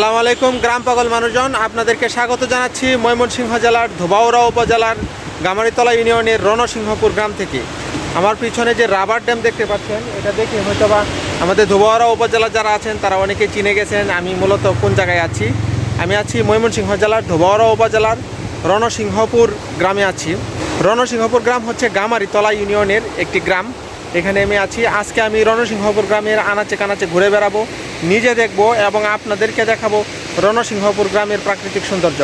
আসসালামু আলাইকুম, গ্রাম পাগল মানুষজন। আপনাদেরকে স্বাগত জানাচ্ছি ময়মনসিংহ জেলার ধোবাউড়া উপজেলার গামারিতলা ইউনিয়নের রণসিংহপুর গ্রাম থেকে। আমার পিছনে যে রাবার ড্যাম দেখতে পাচ্ছেন, এটা দেখে হয়তোবা আমাদের ধোবাউড়া উপজেলা যারা আছেন, তারা অনেকে চিনে গেছেন আমি মূলত কোন জায়গায় আছি। আমি আছি ময়মনসিংহ জেলার ধোবাউড়া উপজেলার রণসিংহপুর গ্রামে আছি। রণসিংহপুর গ্রাম হচ্ছে গামারিতলা ইউনিয়নের একটি গ্রাম। এখানে আমি আছি। আজকে আমি রণসিংহপুর গ্রামের আনাচে কানাচে ঘুরে বেড়াবো। নিজে দেখব এবং আপনাদেরকে দেখাবো রণসিংহপুর গ্রামের প্রাকৃতিক সৌন্দর্য।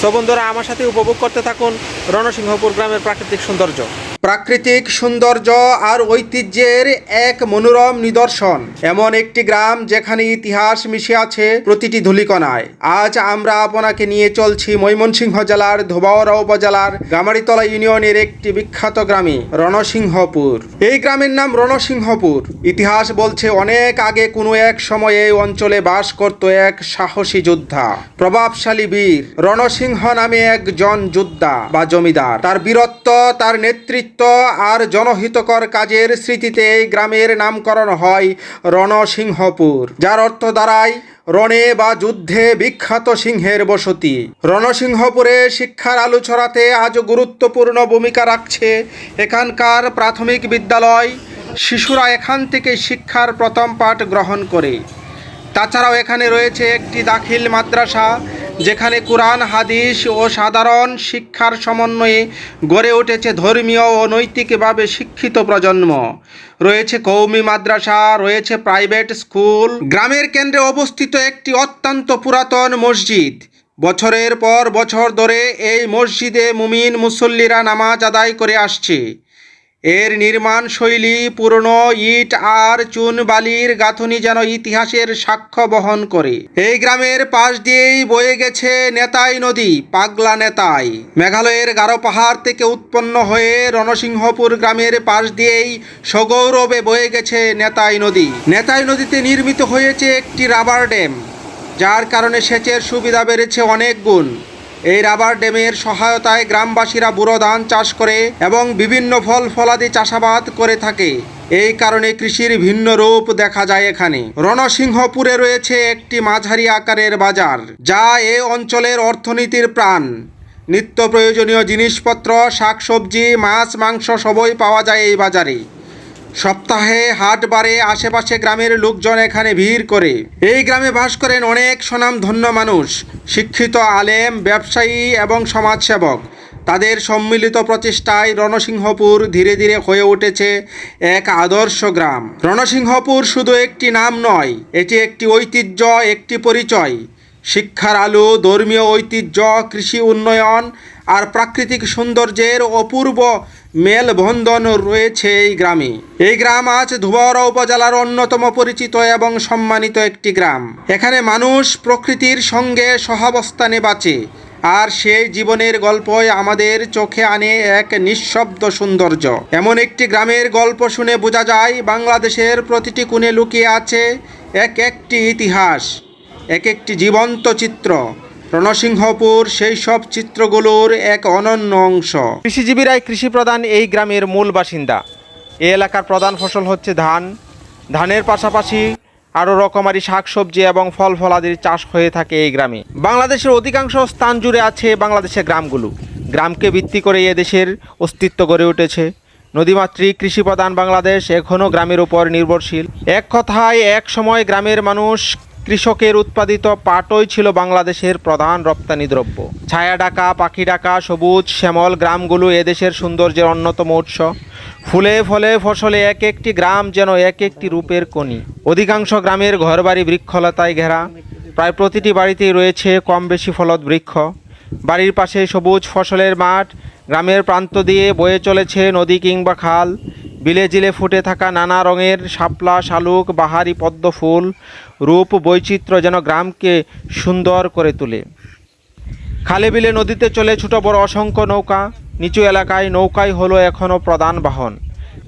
সো বন্ধুরা, আমার সাথে উপভোগ করতে থাকুন রণসিংহপুর গ্রামের প্রাকৃতিক সৌন্দর্য। প্রাকৃতিক সৌন্দর্য আর ঐতিহ্যের এক মনোরম নিদর্শন। এমন একটি গ্রাম যেখানে ইতিহাস মিশে আছে প্রতিটি ধুলিকণায়। আজ আমরা আপনাকে নিয়ে চলছি ময়মনসিংহ জেলার ধোবাওড়া উপজেলার গামারিতলা ইউনিয়নের একটি বিখ্যাত গ্রামে, রণসিংহপুর। এই গ্রামের নাম রণসিংহপুর। ইতিহাস বলছে অনেক আগে কোনো এক সময়ে এই অঞ্চলে বাস করত এক সাহসী যোদ্ধা। প্রভাবশালী বীর। রণসিংহ নামে একজন যোদ্ধা বা জমিদার। তার বীরত্ব, তার নেতৃত্ব আর জনহিতকর কাজের স্মৃতিতে গ্রামের নামকরণ হয় রণসিংহপুর, যার অর্থ দাঁড়ায় রণে বা যুদ্ধে বিখ্যাত সিংহের বসতি। রণসিংহপুরে শিক্ষার আলো ছড়াতে আজ গুরুত্বপূর্ণ ভূমিকা রাখছে এখানকার প্রাথমিক বিদ্যালয়। শিশুরা এখান থেকে শিক্ষার প্রথম পাঠ গ্রহণ করে। তাছাড়াও এখানে রয়েছে একটি দাখিল মাদ্রাসা। যেখানে কোরআন, হাদিস ও সাধারণ শিক্ষার সমন্বয়ে গড়ে উঠেছে ধর্মীয় ও নৈতিকভাবে শিক্ষিত প্রজন্ম। রয়েছে কৌমি মাদ্রাসা, রয়েছে প্রাইভেট স্কুল। গ্রামের কেন্দ্রে অবস্থিত একটি অত্যন্ত পুরাতন মসজিদ। বছরের পর বছর ধরে এই মসজিদে মুমিন মুসল্লিরা নামাজ আদায় করে আসছে। এর নির্মাণ শৈলী পুরনো ইট আর চুন বালির গাঁথনি যেন ইতিহাসের সাক্ষ্য বহন করে। এই গ্রামের পাশ দিয়েই বয়ে গেছে নেতাই নদী, পাগলা নেতাই। মেঘালয়ের গারো পাহাড় থেকে উৎপন্ন হয়ে রণসিংহপুর গ্রামের পাশ দিয়েই সগৌরবে বয়ে গেছে নেতাই নদী। নেতাই নদীতে নির্মিত হয়েছে একটি রাবার ড্যাম, যার কারণে সেচের সুবিধা বেড়েছে অনেক গুণ। এই রাবার ড্যামের সহায়তায় গ্রামবাসীরা বুড়ো ধান চাষ করে এবং বিভিন্ন ফল ফলাদি চাষাবাদ করে থাকে। এই কারণে কৃষির ভিন্ন রূপ দেখা যায় এখানে। রণসিংহপুরে রয়েছে একটি মাঝারি আকারের বাজার, যা এ অঞ্চলের অর্থনীতির প্রাণ। নিত্য প্রয়োজনীয় জিনিসপত্র, শাকসবজি, মাছ, মাংস সবই পাওয়া যায় এই বাজারে। সপ্তাহে হাট বারে আশেপাশে গ্রামের লোকজন এখানে ভিড় করে। এই গ্রামে বাস করেন অনেক স্বনামধন্য মানুষ, শিক্ষিত আলেম, ব্যবসায়ী এবং সমাজসেবক। তাদের সম্মিলিত প্রচেষ্টায় রণসিংহপুর ধীরে ধীরে হয়ে উঠেছে এক আদর্শ গ্রাম। রণসিংহপুর শুধু একটি নাম নয়, এটি একটি ঐতিহ্য, একটি পরিচয়। শিক্ষার আলো, ধর্মীয় ঐতিহ্য, কৃষি উন্নয়ন আর প্রাকৃতিক সৌন্দর্যের অপূর্ব মেলবন্ধন রয়েছে এই গ্রামে। এই গ্রাম আজ ধুবাওড়া উপজেলার অন্যতম পরিচিত এবং সম্মানিত একটি গ্রাম। এখানে মানুষ প্রকৃতির সঙ্গে সহাবস্থানে বাঁচে আর সেই জীবনের গল্পই আমাদের চোখে আনে এক নিঃশব্দ সৌন্দর্য। এমন একটি গ্রামের গল্প শুনে বোঝা যায়, বাংলাদেশের প্রতিটি কোণে লুকিয়ে আছে এক একটি ইতিহাস। এক একটি জীবন্ত চিত্র। রণসিংহপুর সেই সব চিত্রগুলোর এক অনন্য অংশ। কৃষিজীবীরাই কৃষিপ্রধান এই গ্রামের মূল বাসিন্দা। এই এলাকার প্রধান ফসল হচ্ছে ধান। ধানের পাশাপাশি আরও রকমারি শাকসবজি এবং ফল ফলাদির চাষ হয়ে থাকে এই গ্রামে। বাংলাদেশের অধিকাংশ স্থান জুড়ে আছে বাংলাদেশের গ্রামগুলো। গ্রামকে ভিত্তি করে এদেশের অস্তিত্ব গড়ে উঠেছে। নদীমাতৃক কৃষিপ্রধান বাংলাদেশ এখনও গ্রামের উপর নির্ভরশীল। এক কথায়, এক সময় গ্রামের মানুষ কৃষকের উৎপাদিত পাটই ছিল বাংলাদেশের প্রধান রপ্তানি দ্রব্য। ছায়া ডাকা, পাখি ডাকা, সবুজ, শ্যামল গ্রামগুলো এদেশের সৌন্দর্যের অন্যতম উৎস। ফুলে ফলে ফসলে এক একটি গ্রাম যেন এক একটি রূপের কণি। অধিকাংশ গ্রামের ঘরবাড়ি বৃক্ষলতায় ঘেরা। প্রায় প্রতিটি বাড়িতেই রয়েছে কম বেশি ফলদ বৃক্ষ। বাড়ির পাশে সবুজ ফসলের মাঠ। গ্রামের প্রান্ত দিয়ে বয়ে চলেছে নদী কিংবা খাল। বিলে জিলে ফুটে থাকা নানা রঙের শাপলা, শালুক, বাহারি পদ্ম ফুল রূপ বৈচিত্র্য যেন গ্রামকে সুন্দর করে তোলে। খালে বিলে নদীতে চলে ছোট বড় অসংখ্য নৌকা, নিচু এলাকায় নৌকাই হলো এখনও প্রধান বাহন।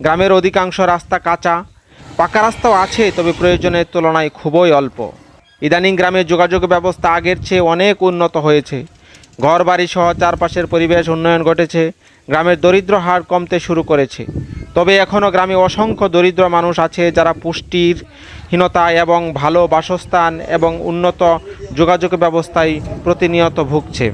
গ্রামের অধিকাংশ রাস্তা কাঁচা, পাকা রাস্তাও আছে, তবে প্রয়োজনের তুলনায় খুবই অল্প। ইদানিং গ্রামের যোগাযোগ ব্যবস্থা আগের চেয়ে অনেক উন্নত হয়েছে। ঘর বাড়ি সহ চারপাশের পরিবেশ উন্নয়ন ঘটেছে, গ্রামের দরিদ্র হার কমতে শুরু করেছে। তবে এখনও গ্রামে অসংখ্য দরিদ্র মানুষ আছে যারা পুষ্টির হীনতা এবং ভালো বাসস্থান এবং উন্নত যোগাযোগ ব্যবস্থায় প্রতিনিয়ত ভুগছে।